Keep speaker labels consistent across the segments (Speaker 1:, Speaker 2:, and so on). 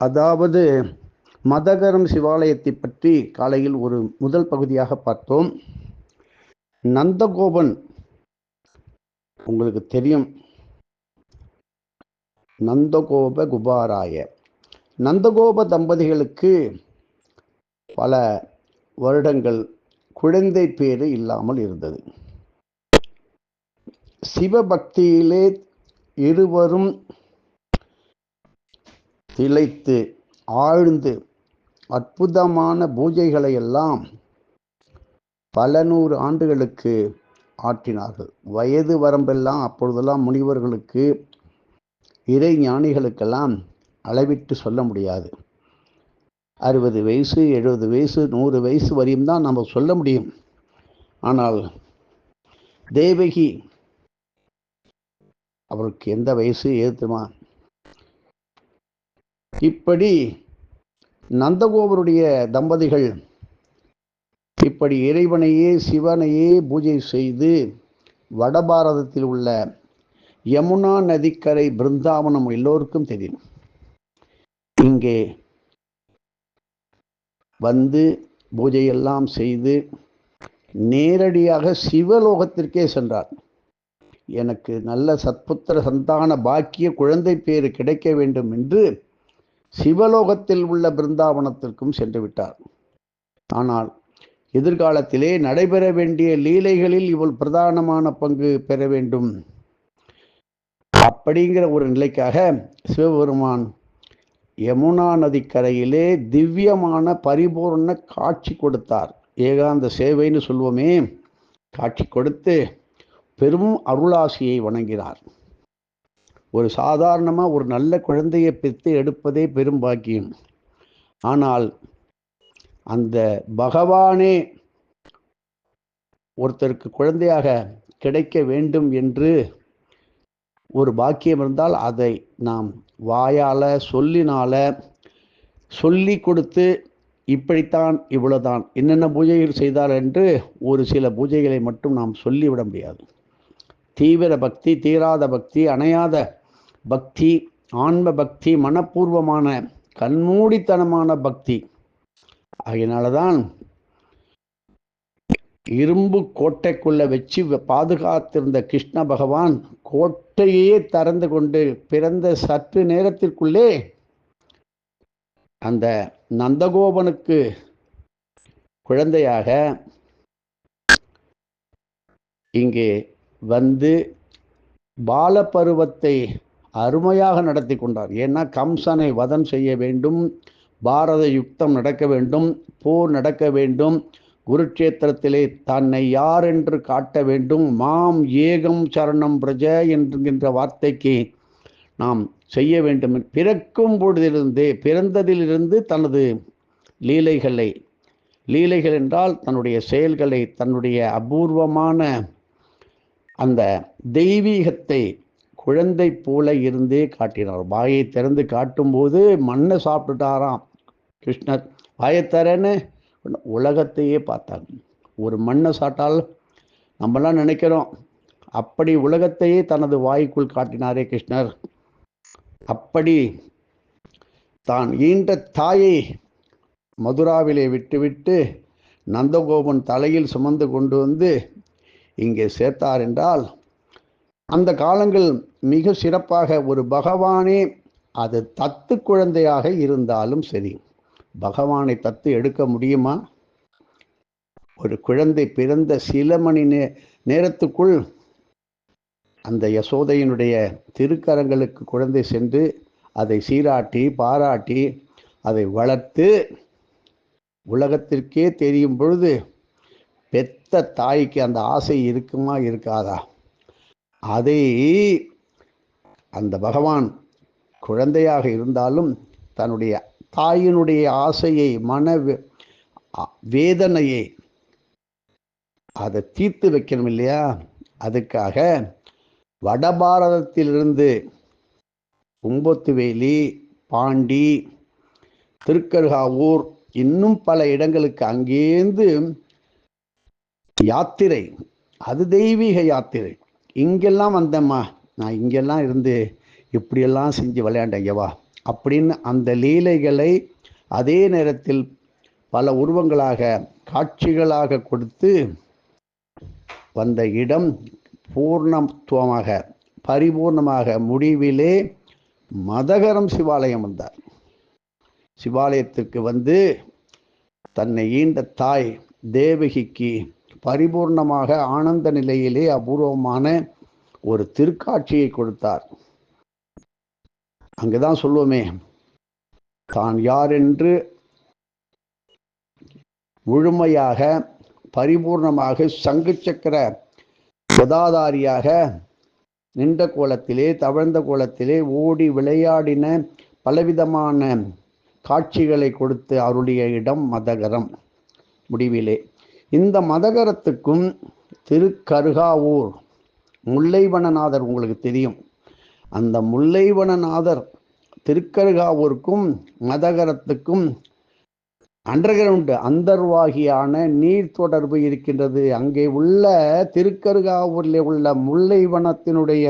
Speaker 1: அதாவது மதகரம் சிவாலயத்தை பற்றி காலையில் ஒரு முதல் பகுதியாக பார்த்தோம். நந்தகோபன் உங்களுக்கு தெரியும். நந்தகோப குபாராய. நந்தகோப தம்பதிகளுக்கு பல வருடங்கள் குழந்தை பேறு இல்லாமல் இருந்தது. சிவபக்தியிலே இருவரும் திளைத்து ஆழ்ந்து அற்புதமான பூஜைகளை எல்லாம் பல நூறு ஆண்டுகளுக்கு ஆற்றினார்கள். வயது வரம்பெல்லாம் அப்பொழுதெல்லாம் முனிவர்களுக்கு இறை ஞானிகளுக்கெல்லாம் அளவிட்டு சொல்ல முடியாது. அறுபது வயசு எழுபது வயசு நூறு வயசு வரையும் தான் நம்ம சொல்ல முடியும். ஆனால் தேவகி அவருக்கு எந்த வயசு ஏற்றுமா இப்படி நந்தகோபருடைய தம்பதிகள் இப்படி இறைவனையே சிவனையே பூஜை செய்து வடபாரதத்தில் உள்ள யமுனா நதிக்கரை பிருந்தாவனம் எல்லோருக்கும் தெரியும். இங்கே வந்து பூஜையெல்லாம் செய்து நேரடியாக சிவலோகத்திற்கே சென்றார். எனக்கு நல்ல சத்புத்திர சந்தான பாக்கிய குழந்தை பேறு கிடைக்க வேண்டும் என்று சிவலோகத்தில் உள்ள பிருந்தாவனத்திற்கும் சென்று விட்டார். ஆனால் எதிர்காலத்திலே நடைபெற வேண்டிய லீலைகளில் இவள் பிரதானமான பங்கு பெற வேண்டும். அப்படிங்கிற ஒரு நிலைக்காக சிவபெருமான் யமுனா நதிக்கரையிலே திவ்யமான பரிபூர்ண காட்சி கொடுத்தார். ஏகாந்த சேவைன்னு சொல்வோமே காட்சி கொடுத்து பெரும் அருளாசியை வணங்கினார். ஒரு சாதாரணமாக ஒரு நல்ல குழந்தையை பெற்று எடுப்பதே பெரும் பாக்கியம். ஆனால் அந்த பகவானே ஒருத்தருக்கு குழந்தையாக கிடைக்க வேண்டும் என்று ஒரு பாக்கியம் இருந்தால் அதை நாம் வாயால் சொல்லினால சொல்லி கொடுத்து இப்படித்தான் இவ்வளோதான் என்னென்ன பூஜைகள் செய்தார் என்று ஒரு சில பூஜைகளை மட்டும் நாம் சொல்லிவிட முடியாது. தீவிர பக்தி தீராத பக்தி அணையாத பக்தி ஆன்ம பக்தி மனப்பூர்வமான கண்மூடித்தனமான பக்தி. அதனாலதான் இரும்பு கோட்டைக்குள்ள வச்சு பாதுகாத்திருந்த கிருஷ்ண பகவான் கோட்டையே திறந்து கொண்டு பிறந்த சற்று நேரத்திற்குள்ளே அந்த நந்தகோபனுக்கு குழந்தையாக இங்கே வந்து பாலபருவத்தை அருமையாக நடத்தி கொண்டார். ஏன்னா கம்சனை வதம் செய்ய வேண்டும் பாரத யுக்தம் நடக்க வேண்டும் போர் நடக்க வேண்டும் குருட்சேத்திரத்திலே தன்னை யார் என்று காட்ட வேண்டும் மாம் ஏகம் சரணம் பிரஜ என்கின்ற வார்த்தைக்கு நாம் செய்ய வேண்டும். பிறக்கும் பொழுதிலிருந்தே பிறந்ததிலிருந்து தனது லீலைகளை லீலைகள் என்றால் தன்னுடைய செயல்களை தன்னுடைய அபூர்வமான அந்த தெய்வீகத்தை குழந்தை போல இருந்தே காட்டினார். வாயை திறந்து காட்டும்போது மண்ணை சாப்பிட்டுட்டாராம் கிருஷ்ணர். வாயை தரேன்னு உலகத்தையே பார்த்தாங்க ஒரு மண்ணை சாட்டால் நம்மலாம் நினைக்கிறோம் அப்படி உலகத்தையே தனது வாய்க்குள் காட்டினாரே கிருஷ்ணர். அப்படி தான் ஈண்ட தாயை மதுராவிலே விட்டுவிட்டு நந்தகோபன் தலையில் சுமந்து கொண்டு வந்து இங்கே சேர்த்தார் என்றால் அந்த காலங்கள் மிக சிறப்பாக ஒரு பகவானே அது தத்து குழந்தையாக இருந்தாலும் சரி பகவானை தத்து எடுக்க முடியுமா? ஒரு குழந்தை பிறந்த சில மணி நே நேரத்துக்குள் அந்த யசோதையினுடைய திருக்கரங்களுக்கு குழந்தை சென்று அதை சீராட்டி பாராட்டி அதை வளர்த்து உலகத்திற்கே தெரியும் பொழுது பெத்த தாய்க்கு அந்த ஆசை இருக்குமா இருக்காதா? அதை அந்த பகவான் குழந்தையாக இருந்தாலும் தன்னுடைய தாயினுடைய ஆசையை மன வேதனையை அதை தீர்த்து வைக்கணும் இல்லையா? அதுக்காக வடபாரதத்திலிருந்து கும்பத்துவேலி பாண்டி திருக்கருகாவூர் இன்னும் பல இடங்களுக்கு அங்கேருந்து யாத்திரை அது தெய்வீக யாத்திரை. இங்கெல்லாம் வந்தேம்மா. நான் இங்கெல்லாம் இருந்து இப்படியெல்லாம் செஞ்சு விளையாண்டேன் ஐயவா. அப்படின்னு அந்த லீலைகளை அதே நேரத்தில் பல உருவங்களாக காட்சிகளாக கொடுத்து வந்த இடம் பூர்ணத்துவமாக பரிபூர்ணமாக முடிவிலே மதகரம் சிவாலயம் வந்தார். சிவாலயத்திற்கு வந்து தன்னை ஈண்ட தாய் தேவகிக்கு பரிபூர்ணமாக ஆனந்த நிலையிலே அபூர்வமான ஒரு திருக்காட்சியை கொடுத்தார். அங்குதான் சொல்லுவோமே தான் யார் என்று முழுமையாக பரிபூர்ணமாக சங்கு சக்கர உதாதாரியாக நின்ற கோலத்திலே தவழ்ந்த கோலத்திலே ஓடி விளையாடின பலவிதமான காட்சிகளை கொடுத்து அருளிய இடம் மதகரம். முடிவிலே. இந்த மதகரத்துக்கும் திருக்கருகாவூர் முல்லைவனநாதர் உங்களுக்கு தெரியும். அந்த முல்லைவனநாதர் திருக்கருகாவூருக்கும் மதகரத்துக்கும் அண்டர்கிரவுண்டு அந்தர்வாகியான நீர் தொடர்பு இருக்கின்றது. அங்கே உள்ள திருக்கருகாவூரில் உள்ள முல்லைவனத்தினுடைய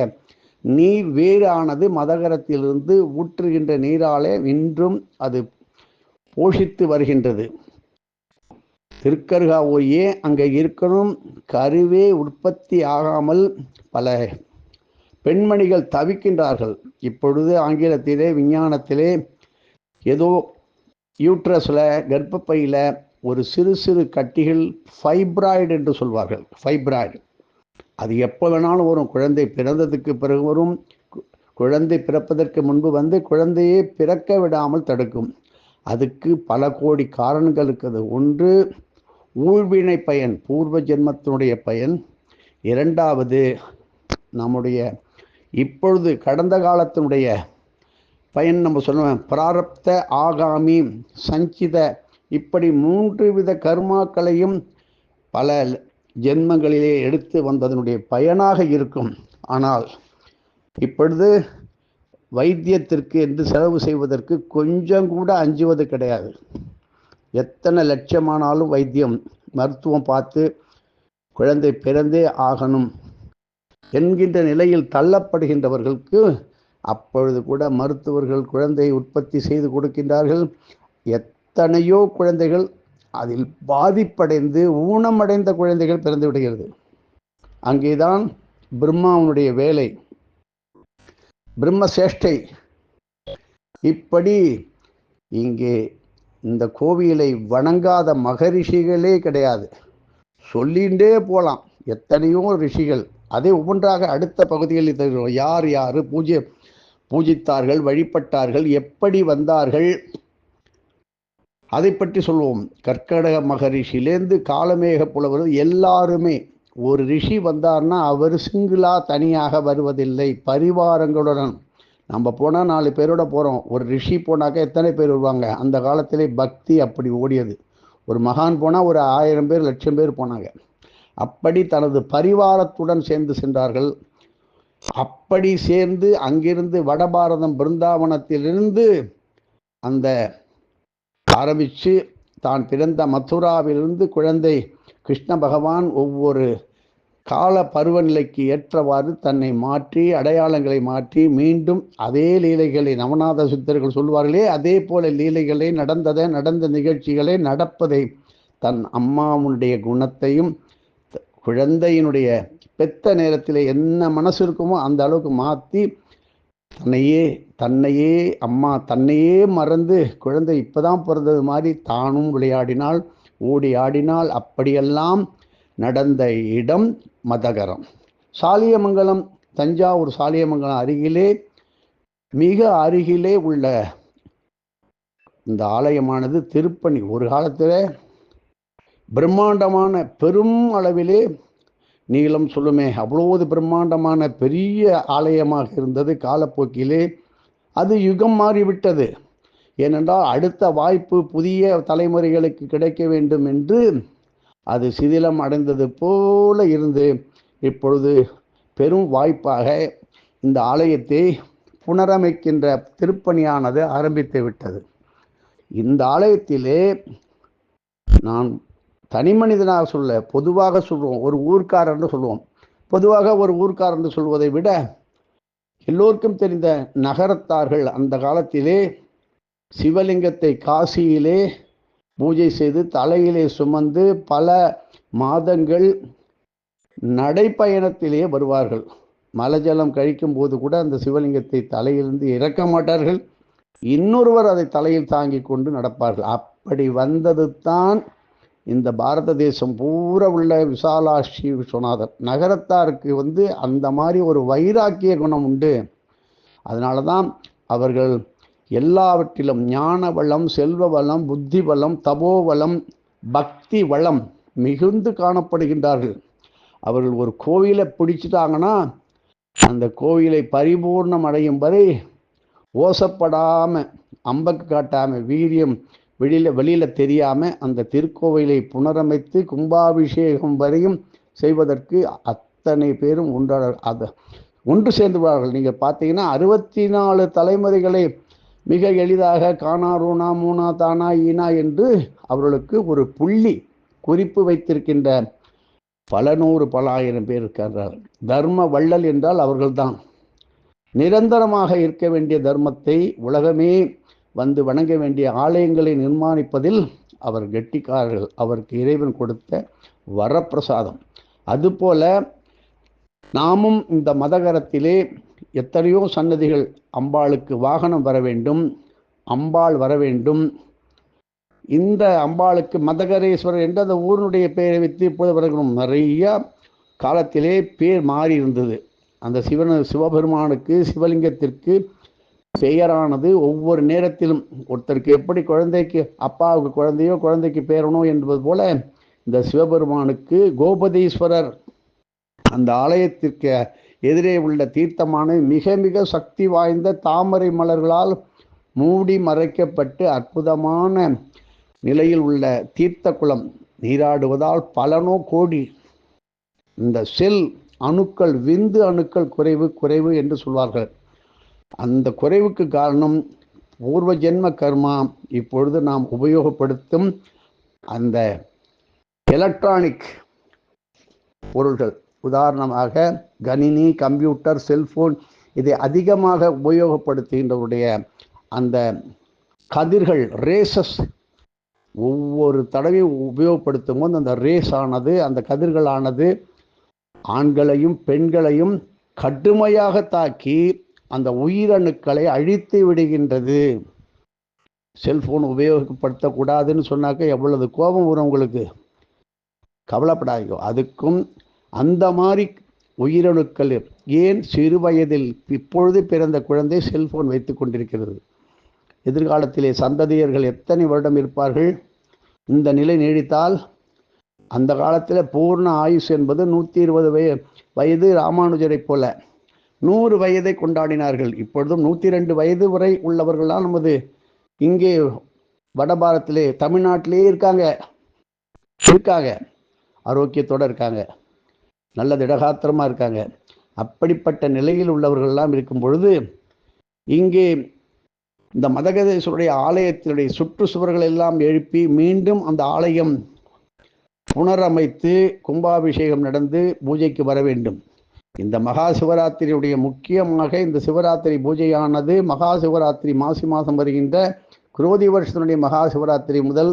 Speaker 1: நீர் வேறானது மதகரத்திலிருந்து ஊற்றுகின்ற நீராலே இன்றும் அது போஷித்து வருகின்றது. திருக்கருகாவோயே அங்கே இருக்கணும். கருவே உற்பத்தி ஆகாமல் பல பெண்மணிகள் தவிக்கின்றார்கள். இப்பொழுது ஆங்கிலத்திலே விஞ்ஞானத்திலே ஏதோ யூட்ரஸில் கர்ப்பப்பையில் ஒரு சிறு சிறு கட்டிகள் ஃபைப்ராய்டு என்று சொல்வார்கள். ஃபைப்ராய்டு. அது எப்போ வேணாலும் வரும். குழந்தை பிறந்ததுக்கு பிறகு வரும். குழந்தை பிறப்பதற்கு முன்பு வந்து குழந்தையை பிறக்க விடாமல் தடுக்கும். அதுக்கு பல கோடி காரணங்கள் இருக்குது. ஒன்று ஊழ்வினை பயன் பூர்வ ஜென்மத்தினுடைய பயன். இரண்டாவது நம்முடைய இப்பொழுது கடந்த காலத்தினுடைய பயன் நம்ம சொல்லுவேன் பிராரப்த ஆகாமி சஞ்சித இப்படி மூன்று வித கர்மாக்களையும் பல ஜென்மங்களிலே எடுத்து வந்ததனுடைய பயனாக இருக்கும். ஆனால் இப்பொழுது வைத்தியத்திற்கு என்று செலவு செய்வதற்கு கொஞ்சம் கூட அஞ்சுவது கிடையாது. எத்தனை லட்சமானாலும் வைத்தியம் மருத்துவம் பார்த்து குழந்தை பிறந்தே ஆகணும் என்கின்ற நிலையில் தள்ளப்படுகின்றவர்களுக்கு அப்பொழுது கூட மருத்துவர்கள் குழந்தையை உற்பத்தி செய்து கொடுக்கின்றார்கள். எத்தனையோ குழந்தைகள் அதில் பாதிப்படைந்து ஊனமடைந்த குழந்தைகள் பிறந்து விடுகிறது. அங்கேதான் பிரம்மாவனுடைய வேலை. பிரம்ம சேஷ்டை. இப்படி இங்கே இந்த கோவிலை வணங்காத மகரிஷிகளே கிடையாது. சொல்லிகிட்டே போகலாம் எத்தனையோ ரிஷிகள். அதே ஒவ்வொன்றாக அடுத்த பகுதிகளில் தருகிறோம். யார் யார்? பூஜை பூஜித்தார்கள் வழிபட்டார்கள் எப்படி வந்தார்கள்? அதை பற்றி சொல்வோம். கற்கடக மகரிஷிலேருந்து காலமேக புலவர் எல்லாருமே. ஒரு ரிஷி வந்தார்னா அவர் சிங்கிளா தனியாக வருவதில்லை. பரிவாரங்களுடன். நம்ம போனால் நாலு பேரோட போகிறோம் ஒரு ரிஷி போனாக்கா எத்தனை பேர் வருவாங்க? அந்த காலத்திலே பக்தி அப்படி ஓடியது. ஒரு மகான் போனால் ஒரு ஆயிரம் பேர் லட்சம் பேர் போனாங்க. அப்படி தனது பரிவாரத்துடன் சேர்ந்து சென்றார்கள். அப்படி சேர்ந்து அங்கிருந்து வடபாரதம் பிருந்தாவனத்திலிருந்து அந்த ஆரம்பித்து தான் பிறந்த மதுராவிலிருந்து குழந்தை கிருஷ்ண பகவான் ஒவ்வொரு கால பருவநிலைக்கு ஏற்றவாறு தன்னை மாற்றி அடையாளங்களை மாற்றி மீண்டும் அதே லீலைகளை நவநாத சித்தர்கள் சொல்வார்களே அதே போல லீலைகளை நடந்ததை நடந்த நிகழ்ச்சிகளை நடப்பதை தன் அம்மாவுடைய குணத்தையும் குழந்தையினுடைய பெத்த நேரத்தில் என்ன மனசு இருக்குமோ அந்த அளவுக்கு மாற்றி தன்னையே தன்னையே அம்மா தன்னையே மறந்து குழந்தை இப்போதான் பிறந்தது மாதிரி தானும் விளையாடினால் ஓடி ஆடினால் அப்படியெல்லாம் நடந்த இடம் மதகரம். சாலியமங்கலம் தஞ்சாவூர் சாலியமங்கலம் அருகிலே மிக அருகிலே உள்ள இந்த ஆலயமானது திருப்பணி. ஒரு காலத்தில் பிரம்மாண்டமான பெரும் அளவிலே நீளம் சொல்லுமே அவ்வளோது பிரம்மாண்டமான பெரிய ஆலயமாக இருந்தது காலப்போக்கிலே. அது யுகம் மாறிவிட்டது. ஏனென்றால் அடுத்த வாய்ப்பு புதிய தலைமுறைகளுக்கு கிடைக்க வேண்டும் என்று அது சிதிலம் அடைந்தது போல இருந்து இப்பொழுது பெரும் வாய்ப்பாக இந்த ஆலயத்தை புனரமைக்கின்ற திருப்பணியானது ஆரம்பித்து விட்டது. இந்த ஆலயத்திலே நான் தனி மனிதனாக சொல்ல பொதுவாக சொல்லுவோம் ஒரு ஊர்க்காரர்னு சொல்லுவோம். பொதுவாக ஒரு ஊர்க்காரர்னு சொல்வதை விட எல்லோருக்கும் தெரிந்த நகரத்தார்கள் அந்த காலத்திலே சிவலிங்கத்தை காசியிலே பூஜை செய்து தலையிலே சுமந்து பல மாதங்கள் நடைப்பயணத்திலேயே வருவார்கள். மலஜலம் கழிக்கும் போது கூட அந்த சிவலிங்கத்தை தலையிலிருந்து இறக்க மாட்டார்கள். இன்னொருவர் அதை தலையில் தாங்கி கொண்டு நடப்பார்கள். அப்படி வந்தது தான் இந்த பாரத தேசம் பூரா உள்ள விசாலாட்சி விஸ்வநாதர். நகரத்தாருக்கு வந்து அந்த மாதிரி ஒரு வைராக்கிய குணம் உண்டு. அதனால தான் அவர்கள் எல்லாவற்றிலும் ஞான வளம் செல்வ வளம் புத்தி வளம் தபோ வளம் பக்தி வளம் மிகுந்து காணப்படுகின்றார்கள். அவர்கள் ஒரு கோவிலை பிடிச்சிட்டாங்கன்னா அந்த கோவிலை பரிபூர்ணம் அடையும் வரை ஓசப்படாமல் அம்பக்கு காட்டாமல் வீரியம் வெளியில் வெளியில் தெரியாமல் அந்த திருக்கோவிலை புனரமைத்து கும்பாபிஷேகம் வரையும் செய்வதற்கு அத்தனை பேரும் ஒன்றாக அது ஒன்று சேர்ந்துவார்கள் நீங்கள் பார்த்தீங்கன்னா அறுபத்தி நாலு தலைமுறைகளை மிக எளிதாக காணாரூனா மூனா தானா ஈனா என்று அவர்களுக்கு ஒரு புள்ளி குறிப்பு வைத்திருக்கின்ற பல நூறு பல ஆயிரம் பேர் இருக்கின்றார்கள். தர்ம வள்ளல் என்றால் அவர்கள்தான். நிரந்தரமாக இருக்க வேண்டிய தர்மத்தை உலகமே வந்து வணங்க வேண்டிய ஆலயங்களை நிர்மாணிப்பதில் அவர் கெட்டிக்காரர்கள். அவருக்கு இறைவன் கொடுத்த வரப்பிரசாதம். அதுபோல நாமும் இந்த மதகரத்திலே எத்தனையோ சன்னதிகள் அம்பாளுக்கு வாகனம் வர வேண்டும் அம்பாள் வர வேண்டும். இந்த அம்பாளுக்கு மதகரேஸ்வரர் என்று அந்த ஊரினுடைய பெயரை வைத்து இப்போது வருகிறோம். நிறைய காலத்திலே பேர் மாறி இருந்தது. அந்த சிவன சிவபெருமானுக்கு சிவலிங்கத்திற்கு பெயரானது ஒவ்வொரு நேரத்திலும். ஒருத்தருக்கு எப்படி குழந்தைக்கு அப்பாவுக்கு குழந்தையோ குழந்தைக்கு பேரனோ என்பது போல இந்த சிவபெருமானுக்கு கோபதீஸ்வரர் அந்த ஆலயத்திற்கு எதிரே உள்ள தீர்த்தமான மிக மிக சக்தி வாய்ந்த தாமரை மலர்களால் மூடி மறைக்கப்பட்டு அற்புதமான நிலையில் உள்ள தீர்த்த குளம் நீராடுவதால் பலனோ கோடி. இந்த செல் அணுக்கள் விந்து அணுக்கள் குறைவு குறைவு என்று சொல்வார்கள். அந்த குறைவுக்கு காரணம் பூர்வ ஜென்ம கர்மா. இப்பொழுது நாம் உபயோகப்படுத்தும் அந்த எலக்ட்ரானிக் பொருள்கள். உதாரணமாக கணினி கம்ப்யூட்டர் செல்போன் இதை அதிகமாக உபயோகப்படுத்துகின்றவருடைய அந்த கதிர்கள் ரேசஸ் ஒவ்வொரு தடவையும் உபயோகப்படுத்தும் போது அந்த ரேஸ் ஆனது அந்த கதிர்களானது ஆண்களையும் பெண்களையும் கடுமையாக தாக்கி அந்த உயிரணுக்களை அழித்து விடுகின்றது. செல்போன் உபயோகப்படுத்தக்கூடாதுன்னு சொன்னாக்க எவ்வளவு கோபம் வரும் உங்களுக்கு? கவலைப்படாதீங்க. அதுக்கும் அந்த மாதிரி உயிரணுக்கள் ஏன் சிறு வயதில் இப்பொழுது பிறந்த குழந்தை செல்போன் வைத்து கொண்டிருக்கிறது? எதிர்காலத்திலே சந்ததியர்கள் எத்தனை வருடம் இருப்பார்கள்? இந்த நிலை நீடித்தால் அந்த காலத்தில் பூர்ண ஆயுஷ் என்பது நூற்றி இருபது வய வயது ராமானுஜரை போல நூறு வயதை கொண்டாடினார்கள். இப்பொழுதும் நூற்றி ரெண்டு வயது வரை உள்ளவர்களால் நமது இங்கே வடபாரத்திலே தமிழ்நாட்டிலே இருக்காங்க. இருக்காங்க. ஆரோக்கியத்தோடு இருக்காங்க. நல்ல திடகாத்திரமாக இருக்காங்க. அப்படிப்பட்ட நிலையில் உள்ளவர்கள்லாம் இருக்கும் பொழுது இங்கே இந்த மதகதேஸ்வருடைய ஆலயத்தினுடைய சுற்றுச்சுவர்கள் எல்லாம் எழுப்பி மீண்டும் அந்த ஆலயம் புனரமைத்து கும்பாபிஷேகம் நடந்து பூஜைக்கு வர வேண்டும். இந்த மகா சிவராத்திரியுடைய முக்கியமாக இந்த சிவராத்திரி பூஜையானது மகா சிவராத்திரி மாசி மாதம் வருகின்ற குரோதி வருஷத்தினுடைய மகா சிவராத்திரி முதல்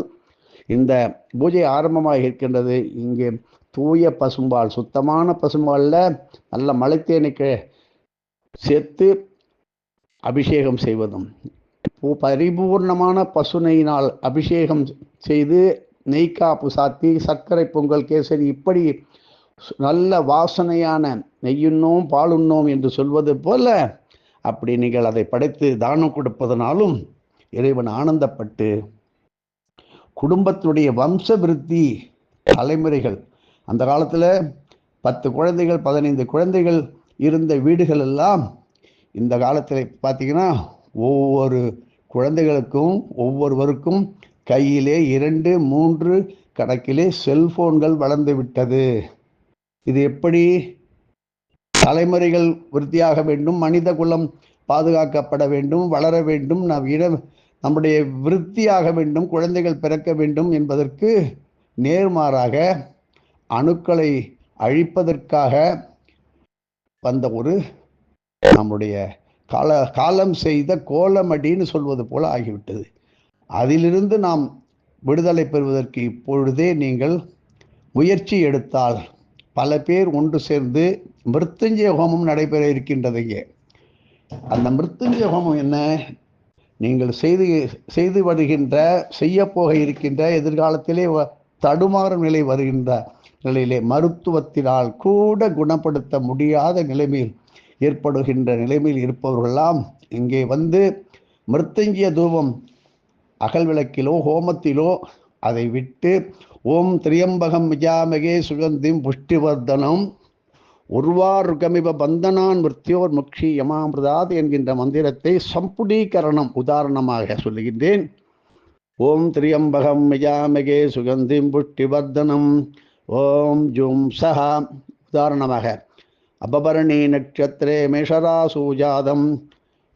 Speaker 1: இந்த பூஜை ஆரம்பமாக இருக்கின்றது. இங்கே தூய பசும்பால் சுத்தமான பசும்பாலில் நல்ல மலைத்தேனுக்கு சேர்த்து அபிஷேகம் செய்வதும். பரிபூர்ணமான பசுனையினால் அபிஷேகம் செய்து நெய்க்காப்பு சாத்தி சர்க்கரை பொங்கல் கேசரி இப்படி நல்ல வாசனையான நெய்யுண்ணோம் பாலுண்ணோம் என்று சொல்வது போல அப்படி நீங்கள் அதை படைத்து தானம் கொடுப்பதனாலும் இறைவன் ஆனந்தப்பட்டு குடும்பத்துடைய வம்ச விருத்தி தலைமுறைகள் அந்த காலத்தில் பத்து குழந்தைகள் பதினைந்து குழந்தைகள் இருந்த வீடுகள் எல்லாம் இந்த காலத்தில் பார்த்தீங்கன்னா ஒவ்வொரு குழந்தைகளுக்கும் ஒவ்வொருவருக்கும் கையிலே இரண்டு மூன்று கணக்கிலே செல்போன்கள் வளர்ந்து விட்டது. இது எப்படி தலைமுறைகள் விருத்தியாக வேண்டும் மனித குலம் பாதுகாக்கப்பட வேண்டும் வளர வேண்டும் நம் இடம் நம்முடைய விருத்தியாக வேண்டும் குழந்தைகள் பிறக்க வேண்டும் என்பதற்கு நேர்மாறாக அணுக்களை அழிப்பதற்காக வந்த ஒரு நம்முடைய கால காலம் செய்த கோலமடின்னு சொல்வது போல ஆகிவிட்டது. அதிலிருந்து நாம் விடுதலை பெறுவதற்கு இப்பொழுதே நீங்கள் முயற்சி எடுத்தால் பல பேர் ஒன்று சேர்ந்து மிருத்துஞ்சய ஹோமம் நடைபெற இருக்கின்றது இங்கே அந்த மிருத்துஞ்சய ஹோமம் என்ன? நீங்கள் செய்து செய்து வருகின்ற செய்ய போக இருக்கின்ற எதிர்காலத்திலே வ- தடுமாறும் நிலை வருகின்ற நிலையிலே மருத்துவத்தினால் கூட குணப்படுத்த முடியாத நிலைமையில் ஏற்படுகின்ற நிலைமையில் இருப்பவர்களெல்லாம் இங்கே வந்து மிருத்தங்கிய தூபம் அகல் விளக்கிலோ ஹோமத்திலோ அதை விட்டு ஓம் திரியம்பகம் விஜாமகே சுகந்திம் புஷ்டிவர்தனம். உர்வாருகமிவ பந்தனான் மிருத்தியோர் முக்ஷி யமாமிருதாத் என்கின்ற மந்திரத்தை சம்புடீகரணம் உதாரணமாக சொல்லுகின்றேன். ஓம் திரியம்பகம் விஜாமகே சுகந்திம் புஷ்டிவர்தனம். ஓம் ஜும் சஹா. உதாரணமாக அபபரணி நட்சத்திரே மேஷராசூஜாதம்.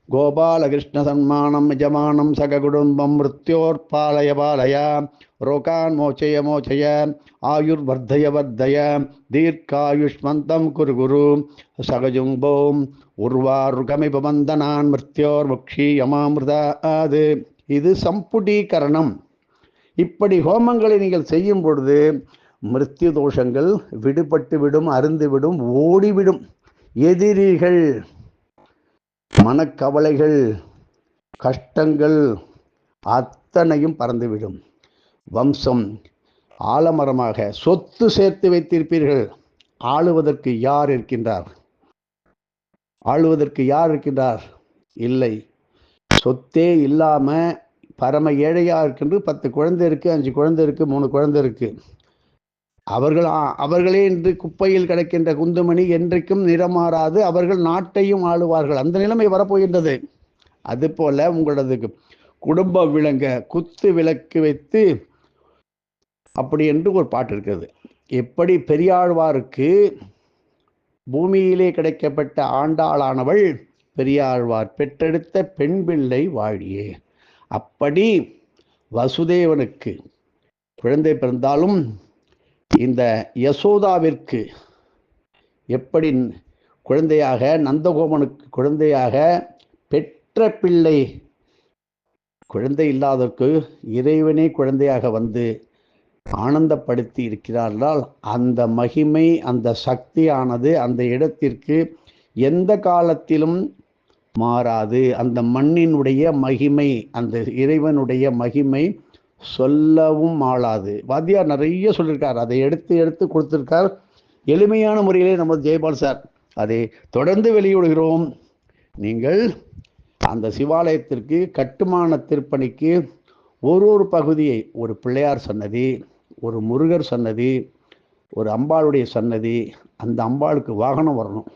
Speaker 1: கோபாலகிருஷ்ண சன்மானம் யஜமானம் சககுடும்பம் மிருத்யோர்பாலய பாலய. ரோகான் மோச்சய மோச்சய ஆயுர் வர்தய தீர்க்காயுஷ்மந்தம் குரு குரு. சகஜும்போம் உர்வாருகமிப வந்தனான் மிருத்யோர் முக்ஷீயமாமிருதாது இது சம்புடீகரணம். இப்படி ஹோமங்களை நீங்கள் செய்யும் பொழுது மிருத்யு தோஷங்கள் விடுபட்டு விடும் அருந்து விடும் ஓடிவிடும். எதிரிகள் மனக்கவலைகள் கஷ்டங்கள் அத்தனையும் பறந்துவிடும். வம்சம் ஆலமரமாக சொத்து சேர்த்து வைத்திருப்பீர்கள். ஆளுவதற்கு யார் இருக்கின்றார்? ஆளுவதற்கு யார் இருக்கின்றார்? இல்லை. சொத்தே இல்லாமல் பரம ஏழையாக இருக்கின்ற பத்து குழந்தை இருக்குது அஞ்சு குழந்தை இருக்குது மூணு குழந்தை இருக்குது அவர்கள் ஆ- அவர்களே இன்று குப்பையில் கிடக்கின்ற குந்துமணி என்றைக்கும் நிறமாறாது. அவர்கள் நாட்டையும் ஆளுவார்கள். அந்த நிலைமை வரப்போகின்றது. அதுபோல உங்களது குடும்ப விளங்க குத்து விளக்கு வைத்து அப்படி என்று ஒரு பாட்டு இருக்கிறது. எப்படி பெரியாழ்வாருக்கு பூமியிலே கிடைக்கப்பட்ட ஆண்டாளானவள் பெரியாழ்வார் பெற்றெடுத்த பெண் பிள்ளை வாழியே. அப்படி வசுதேவனுக்கு குழந்தை பிறந்தாலும் இந்த யசோதாவிற்கு எப்படி குழந்தையாக நந்தகோமனுக்கு குழந்தையாக பெற்ற பிள்ளை குழந்தை இல்லாதவருக்கு இறைவனே குழந்தையாக வந்து ஆனந்தப்படுத்தி இருக்கிறார்களால் அந்த மகிமை அந்த சக்தியானது அந்த இடத்திற்கு எந்த காலத்திலும் மாறாது. அந்த மண்ணினுடைய மகிமை அந்த இறைவனுடைய மகிமை சொல்லவும் ஆளாது. வாத்தியார் நிறைய சொல்லியிருக்கார் அதை எடுத்து எடுத்து கொடுத்துருக்கார். எளிமையான முறையிலே நமது ஜெயபால் சார். அதை தொடர்ந்து வெளியிடுகிறோம். நீங்கள் அந்த சிவாலயத்திற்கு கட்டுமான திருப்பணிக்கு ஒரு ஒரு பகுதியை ஒரு பிள்ளையார் சன்னதி ஒரு முருகர் சன்னதி ஒரு அம்பாளுடைய சன்னதி அந்த அம்பாளுக்கு வாகனம் வரணும்.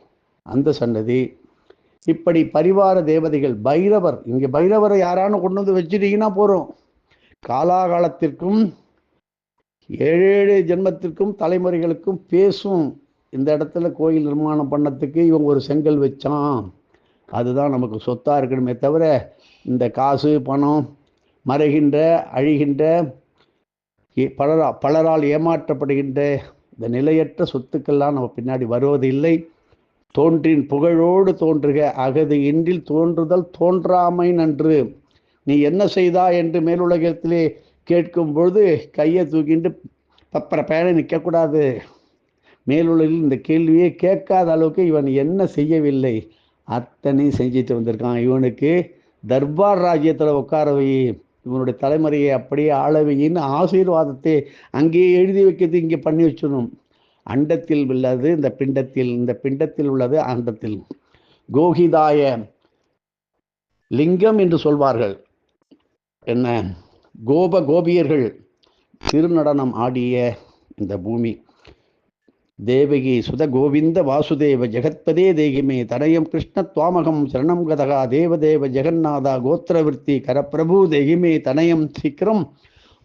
Speaker 1: அந்த சன்னதி இப்படி பரிவார தேவதைகள் பைரவர் இங்கே பைரவரை யாரானு கொண்டு வந்து வச்சுட்டீங்கன்னா போகிறோம் காலாகாலத்திற்கும் ஏழேழு ஜென்மத்திற்கும் தலைமுறைகளுக்கும் பேசும் இந்த இடத்துல கோயில் நிர்மாணம் பண்ணத்துக்கு இவங்க ஒரு செங்கல் வச்சான். அதுதான் நமக்கு சொத்தாக இருக்கணுமே தவிர இந்த காசு பணம் மறைகின்ற அழிகின்ற ஏ- பலரா பலரால் ஏமாற்றப்படுகின்ற இந்த நிலையற்ற சொத்துக்கள்லாம் நம்ம பின்னாடி வருவதில்லை. தோன்றின் புகழோடு தோன்றுக அகது இன்றில் தோன்றுதல் தோன்றாமை நன்று. நீ என்ன செய்தா என்று மேலுலகத்திலே கேட்கும் பொழுது கையை தூக்கிட்டு பப்பர பேர நிற்கக்கூடாது. மேலுலகில் இந்த கேள்வியே கேட்காத அளவுக்கு இவன் என்ன செய்யவில்லை. அத்தனை செஞ்சுட்டு வந்திருக்கான். இவனுக்கு தர்பார் ராஜ்யத்தில் உட்காரவை இவனுடைய தலைமுறையை அப்படியே ஆளவையின்னு ஆசீர்வாதத்தை அங்கேயே எழுதி வைக்கிறது இங்கே பண்ணி வச்சிடணும். அண்டத்தில் உள்ளது இந்த பிண்டத்தில் இந்த பிண்டத்தில் உள்ளது அண்டத்தில். கோகிதாய லிங்கம் என்று சொல்வார்கள். என்ன? கோப கோபியர்கள் திருநடனம் ஆடிய இந்த பூமி. தேவகி சுத கோவிந்த வாசுதேவ ஜெகத்பதே தேகிமே தனயம் கிருஷ்ண துவாமகம் சரணம் கதகா தேவதேவ ஜெகநாதா கோத்திரவிற்த்தி கரப்பிரபு தேகிமே தனயம் சீக்கிரம்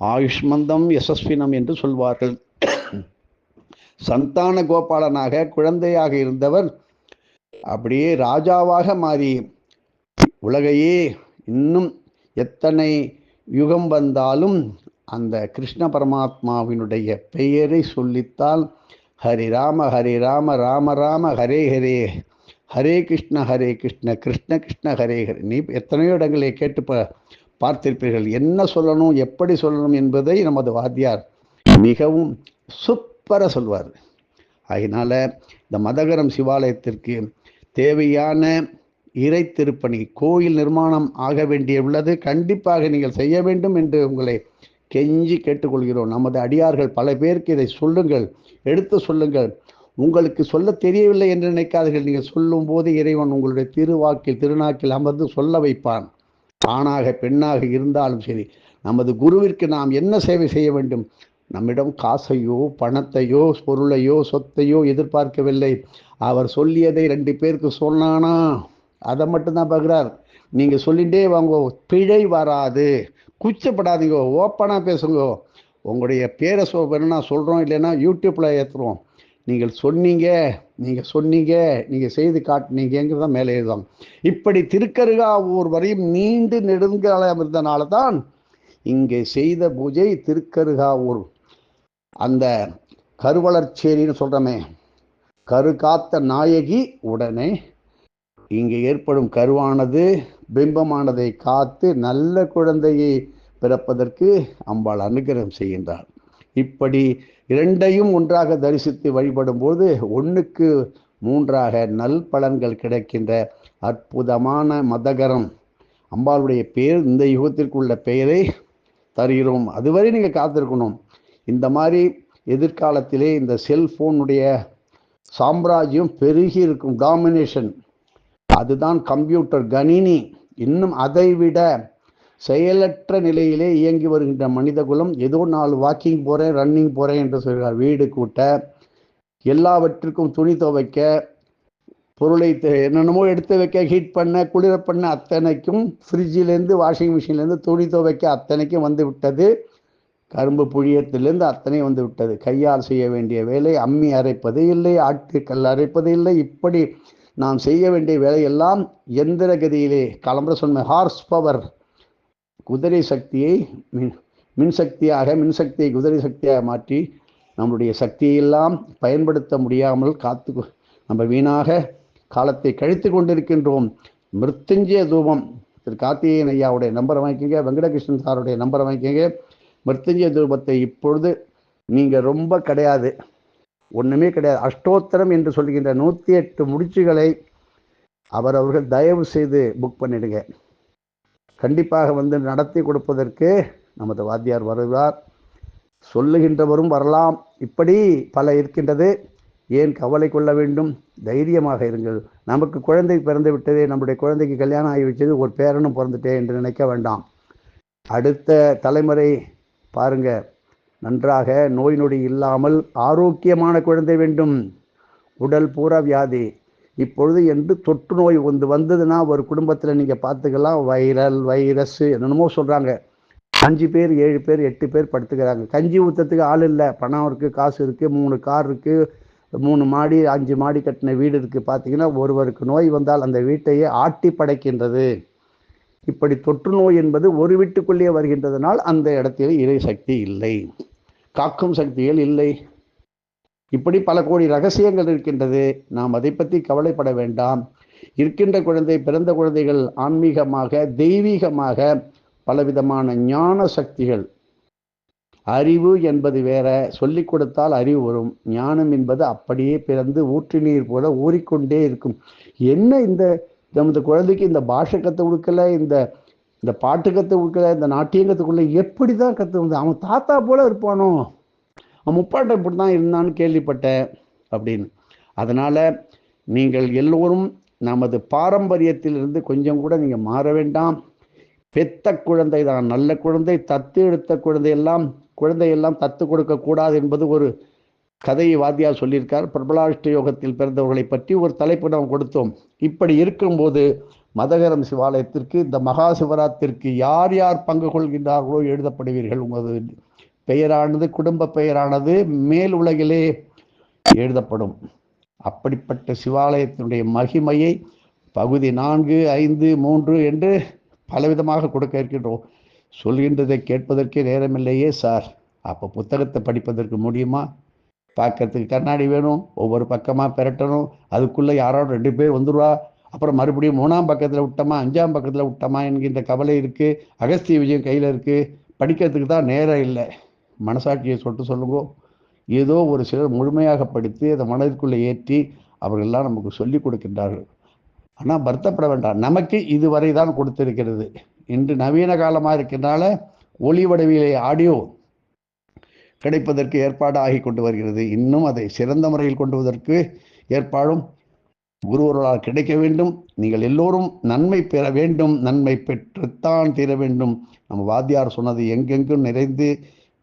Speaker 1: ஆயுஷ்மந்தம் யசஸ்வினம் என்று சொல்வார்கள். சந்தான கோபாலனாக குழந்தையாக இருந்தவர் அப்படியே ராஜாவாக மாறி உலகையே இன்னும் எத்தனை யுகம் வந்தாலும் அந்த கிருஷ்ண பரமாத்மாவினுடைய பெயரை சொல்லித்தால் ஹரி ராம ஹரி ராம ராம ராம ஹரே ஹரே. ஹரே கிருஷ்ண ஹரே கிருஷ்ண கிருஷ்ண கிருஷ்ண ஹரே ஹரே. நீ எத்தனையோ இடங்களை கேட்டு ப பார்த்திருப்பீர்கள். என்ன சொல்லணும் எப்படி சொல்லணும் என்பதை நமது வாத்தியார் மிகவும் சூப்பராக சொல்வார். அதனால் இந்த மதகரம் சிவாலயத்திற்கு தேவையான இறை திருப்பணி கோயில் நிர்மாணம் ஆக வேண்டிய உள்ளது கண்டிப்பாக நீங்கள் செய்ய வேண்டும் என்று உங்களை கெஞ்சி கேட்டுக்கொள்கிறோம். நமது அடியார்கள் பல பேருக்கு இதை சொல்லுங்கள் எடுத்து சொல்லுங்கள். உங்களுக்கு சொல்ல தெரியவில்லை என்று நினைக்காதீர்கள். நீங்கள் சொல்லும் போது இறைவன் உங்களுடைய திருவாக்கில் திருநாக்கில் அமர்ந்து சொல்ல வைப்பான். ஆணாக பெண்ணாக இருந்தாலும் சரி நமது குருவிற்கு நாம் என்ன சேவை செய்ய வேண்டும்? நம்மிடம் காசையோ பணத்தையோ பொருளையோ சொத்தையோ எதிர்பார்க்கவில்லை. அவர் சொல்லியதை ரெண்டு பேருக்கு சொன்னானா? அதை மட்டும்தான் பார்க்குறார். நீங்கள் சொல்லிகிட்டே வாங்க பிழை வராது. குச்சப்படாதீங்க ஓப்பனாக பேசுங்க. உங்களுடைய பேரை சொ வேணும்னா சொல்கிறோம் இல்லைன்னா யூடியூப்பில் ஏற்றுறோம் நீங்கள் சொன்னீங்க நீங்கள் சொன்னீங்க நீங்கள் செய்து காட்டினீங்கிறத மேலே எழுதுவாங்க இப்படி திருக்கருகாவூர் வரையும் நீண்டு நெடுங்காலம் இருந்தனால தான் இங்கே செய்த பூஜை திருக்கருகாவூர். அந்த கருவளர்ச்சேரின்னு சொல்கிறோமே கரு காத்த நாயகி உடனே இங்கே ஏற்படும் கருவானது பிம்பமானதை காத்து நல்ல குழந்தையை பிறப்பதற்கு அம்பாள் அனுகிரகம் செய்கின்றார் இப்படி இரண்டையும் ஒன்றாக தரிசித்து வழிபடும் போது ஒன்றுக்கு மூன்றாக நல் பலன்கள் கிடைக்கின்ற அற்புதமான மதகரம். அம்பாளுடைய பெயர் இந்த யுகத்திற்குள்ள பெயரை தருகிறோம். அதுவரை நீங்கள் காத்திருக்கணும். இந்த மாதிரி எதிர்காலத்திலே இந்த செல்ஃபோனுடைய சாம்ராஜ்யம் பெருகி இருக்கும் டாமினேஷன் அதுதான் கம்ப்யூட்டர் கணினி. இன்னும் அதை விட செயலற்ற நிலையிலே இயங்கி வருகின்ற மனித குலம் ஏதோ நாலு வாக்கிங் போகிறேன் ரன்னிங் போகிறேன் என்று சொல்கிறார். வீடு கூட்ட எல்லாவற்றிற்கும் துணி துவைக்க பொருளை என்னென்னமோ எடுத்து வைக்க ஹீட் பண்ண குளிர பண்ண அத்தனைக்கும் ஃப்ரிட்ஜிலேருந்து வாஷிங் மிஷின்லேருந்து துணி துவைக்க அத்தனைக்கும் வந்து விட்டது. கரும்பு புழியத்திலேருந்து அத்தனை வந்து விட்டது. கையால் செய்ய வேண்டிய வேலை அம்மி அரைப்பது இல்லை ஆட்டுக்கல் அரைப்பது இல்லை. இப்படி நாம் செய்ய வேண்டிய வேலையெல்லாம் எந்திர கதியிலே கிளம்புற சொன்ன ஹார்ஸ் பவர் குதிரை சக்தியை மின் மின்சக்தியாக மின்சக்தியை குதிரை சக்தியாக மாற்றி நம்முடைய சக்தியெல்லாம் பயன்படுத்த முடியாமல் காத்து நம்ம வீணாக காலத்தை கழித்து கொண்டிருக்கின்றோம். மிருத்துஞ்சய தூபம் திரு கார்த்திகேயன் ஐயாவுடைய நம்பரை வாங்கிக்கோங்க வெங்கடகிருஷ்ணன் சாருடைய நம்பரை வாங்கிக்கோங்க. மிருத்துஞ்சய தூபத்தை இப்பொழுது நீங்கள் ரொம்ப கிடையாது. ஒன்றுமே கிடையாது. அஷ்டோத்தரம் என்று சொல்கின்ற நூற்றி எட்டு முடிச்சுகளை அவர் அவர்கள் தயவு செய்து புக் பண்ணிடுங்க. கண்டிப்பாக வந்து நடத்தி கொடுப்பதற்கு நமது வாத்தியார் வருவார் சொல்லுகின்றவரும் வரலாம். இப்படி பல இருக்கின்றது. ஏன் கவலை கொள்ள வேண்டும்? தைரியமாக இருங்கள். நமக்கு குழந்தை பிறந்து விட்டதே நம்முடைய குழந்தைக்கு கல்யாணம் ஆகிவிட்டது ஒரு பேரனும் பிறந்துட்டே என்று நினைக்க வேண்டாம். அடுத்த தலைமுறை பாருங்கள் நன்றாக நோய் நொடி இல்லாமல் ஆரோக்கியமான குழந்தை வேண்டும். உடல் பூரா வியாதி. இப்பொழுது என்று தொற்று நோய் வந்து வந்ததுன்னா ஒரு குடும்பத்தில் நீங்கள் பார்த்துக்கலாம் வைரல் வைரஸ் என்னென்னமோ சொல்கிறாங்க அஞ்சு பேர் ஏழு பேர் எட்டு பேர் படுத்துக்கிறாங்க. கஞ்சி ஊற்றத்துக்கு ஆள் இல்லை. பணம் இருக்குது காசு இருக்குது மூணு கார் இருக்குது மூணு மாடி அஞ்சு மாடி கட்டின வீடு இருக்குது பார்த்தீங்கன்னா ஒருவருக்கு நோய் வந்தால் அந்த வீட்டையே ஆட்டி படைக்கின்றது. இப்படி தொற்று நோய் என்பது ஒரு வீட்டுக்குள்ளேயே வருகின்றதனால் அந்த இடத்தில் இறை சக்தி இல்லை. காக்கும் சக்திகள் இல்லை. இப்படி பல கோடி ரகசியங்கள் இருக்கின்றது. நாம் அதை பற்றி கவலைப்பட வேண்டாம். இருக்கின்ற குழந்தை பிறந்த குழந்தைகள் ஆன்மீகமாக தெய்வீகமாக பலவிதமான ஞான சக்திகள். அறிவு என்பது வேற. சொல்லிக் கொடுத்தால் அறிவு வரும். ஞானம் என்பது அப்படியே பிறந்து ஊற்று நீர் போல ஊறிக்கொண்டே இருக்கும். என்ன இந்த நமது குழந்தைக்கு இந்த பாஷை கற்று கொடுக்கல இந்த இந்த பாட்டு கற்று கொடுக்கல இந்த நாட்டியம் கற்றுக்கொள்ள எப்படி தான் கற்று வந்து அவன் தாத்தா போல இருப்பானோ? அவன் முப்பாட்டை இப்படி தான் இருந்தான்னு கேள்விப்பட்டேன் அப்படின்னு. அதனால் நீங்கள் எல்லோரும் நமது பாரம்பரியத்திலிருந்து கொஞ்சம் கூட நீங்கள் மாற வேண்டாம். பெத்த குழந்தை தான் நல்ல குழந்தை தத்து எடுத்த குழந்தையெல்லாம் குழந்தையெல்லாம் தத்து கொடுக்கக்கூடாது என்பது ஒரு கதையை வாத்தியார் சொல்லியிருக்கார். பிரபலாஷ்ட யோகத்தில் பிறந்தவர்களை பற்றி ஒரு தலைப்பு நாம் கொடுத்தோம். இப்படி இருக்கும்போது மதகரம் சிவாலயத்திற்கு இந்த மகா சிவராத்திற்கு யார் யார் பங்கு கொள்கின்றார்களோ எழுதப்படுவீர்கள் உங்களது பெயரானது குடும்ப பெயரானது மேல் உலகிலே எழுதப்படும். அப்படிப்பட்ட சிவாலயத்தினுடைய மகிமையை பகுதி நான்கு ஐந்து மூன்று என்று பலவிதமாக கொடுக்க இருக்கின்றோம். சொல்கின்றதை கேட்பதற்கே நேரமில்லையே சார். அப்போ புத்தகத்தை படிப்பதற்கு முடியுமா? பார்க்கறதுக்கு கண்ணாடி வேணும் ஒவ்வொரு பக்கமாக பெரட்டணும் அதுக்குள்ளே யாரோட ரெண்டு பேர் வந்துடுவா அப்புறம் மறுபடியும் மூணாம் பக்கத்தில் விட்டோமா அஞ்சாம் பக்கத்தில் விட்டோமா என்கின்ற கவலை இருக்குது அகஸ்திய விஜயம் கையில் இருக்குது படிக்கிறதுக்கு தான் நேரம் இல்லை. மனசாட்சியை சொல்லிட்டு சொல்லுங்கோ. ஏதோ ஒரு சிலர் முழுமையாக படித்து அதை மனதிற்குள்ளே ஏற்றி அவர்கள்லாம் நமக்கு சொல்லிக் கொடுக்கின்றார்கள். ஆனால் வருத்தப்பட வேண்டாம். நமக்கு இதுவரை தான் கொடுத்திருக்கிறது. இன்று நவீன காலமாக இருக்கிறனால ஒளி வடிவிலே ஆடியோ கிடைப்பதற்கு ஏற்பாடு ஆகி கொண்டு வருகிறது. இன்னும் அதை சிறந்த முறையில் கொண்டு வருவதற்கு ஏற்பாடும் குருவர்களால் கிடைக்க வேண்டும். நீங்கள் எல்லோரும் நன்மை பெற வேண்டும். நன்மை பெற்றுத்தான் தீர வேண்டும். நம்ம வாத்தியார் சொன்னது எங்கெங்கும் நிறைந்து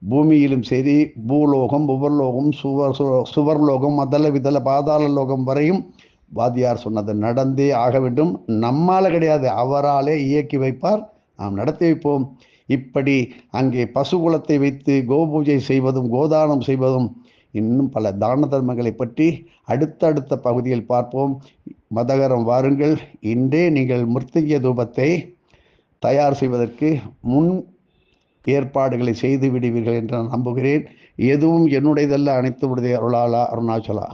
Speaker 1: பூமியிலும் சரி பூலோகம் புவர்லோகம் சுவர் சு- சுவர்லோகம் மதல விதல பாதாள லோகம் வரையும் வாத்தியார் சொன்னது நடந்தே ஆக வேண்டும். நம்மால் கிடையாது. அவராலே இயக்கி வைப்பார். நாம் நடத்தி வைப்போம். இப்படி அங்கே பசுகுலத்தை வைத்து கோபூஜை செய்வதும் கோதானம் செய்வதும் இன்னும் பல தான தர்மங்களை பற்றி அடுத்தடுத்த பகுதியில் பார்ப்போம். மதகரம் வாருங்கள். இன்றே நீங்கள் மிருத்திய தூபத்தை தயார் செய்வதற்கு முன் ஏற்பாடுகளை செய்து விடுவீர்கள் என்று நான் நம்புகிறேன். எதுவும் என்னுடையதல்ல அனைத்து உடைய அருளாளா அருணாச்சலா.